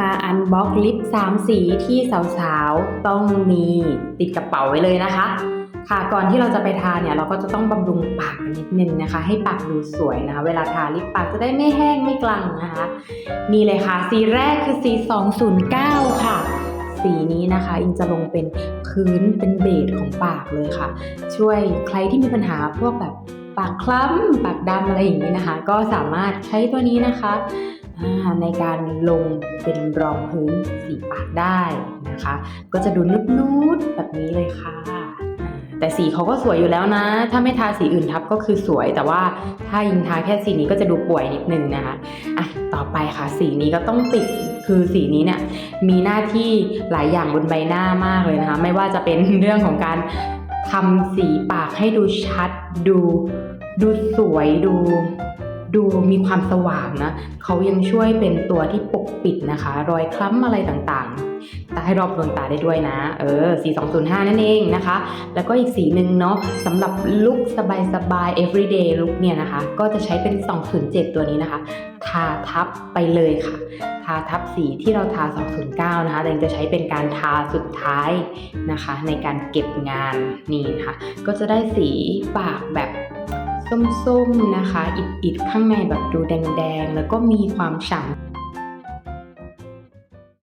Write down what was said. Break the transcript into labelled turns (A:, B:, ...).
A: มาอันบ็อกลิป 3 สีที่สาวๆ ต้องมีติดกระเป๋าไว้เลยนะคะ ค่ะก่อนที่เราจะไปทาเนี่ยเราก็จะต้องบำรุงปากกันนิดนึงนะคะ ให้ปากดูสวยนะคะ เวลาทาลิปปากจะได้ไม่แห้งไม่กลังนะคะนี่เลยค่ะ สีแรกคือสี 209 ค่ะ สีนี้นะคะ อิงจะลงเป็นพื้นเป็นเบสของปากเลยค่ะ ช่วยใครที่มีปัญหาพวกแบบปากคล้ำ ปากดำอะไรอย่างนี้นะคะ ก็สามารถใช้ตัวนี้นะคะ ในการลงเป็นรองพื้นสีปากได้นะคะ ก็จะดูนุดๆแบบนี้เลยค่ะ แต่สีเขาก็สวยอยู่แล้วนะ ถ้าไม่ทาสีอื่นทับก็คือสวย แต่ว่าถ้ายิงทาแค่สีนี้ก็จะดูป่วยนิดนึงนะคะอะต่อไปค่ะ สีนี้ก็ต้องติดคือสีนี้เนี่ยมีหน้าที่หลายอย่างบนใบหน้ามากเลยนะคะ ไม่ว่าจะเป็นเรื่องของการทำสีปากให้ดูชัดดูดูสวยดู ดูมีความสว่างนะเขายังช่วยเป็นตัวที่ปกปิดนะคะ รอยคล้ำอะไรต่างๆตาให้รอบดวงตาได้ด้วยนะ เออสี205 นั่นเองนะคะ แล้วก็อีกสีหนึ่งเนาะสำหรับลุคสบายๆ everyday look เนี่ยนะคะ ก็จะใช้เป็น 207 ตัวนี้นะคะ ทาทับไปเลยค่ะ ทาทับสีที่เราทา 209 นะคะแต่จะใช้เป็นการทาสุดท้ายนะคะ ในการเก็บงานนี่นะคะ ก็จะได้สีปากแบบ ส้มๆนะคะ อิดๆ ข้างในแบบดูแดงๆ แล้วก็มีความฉ่ำ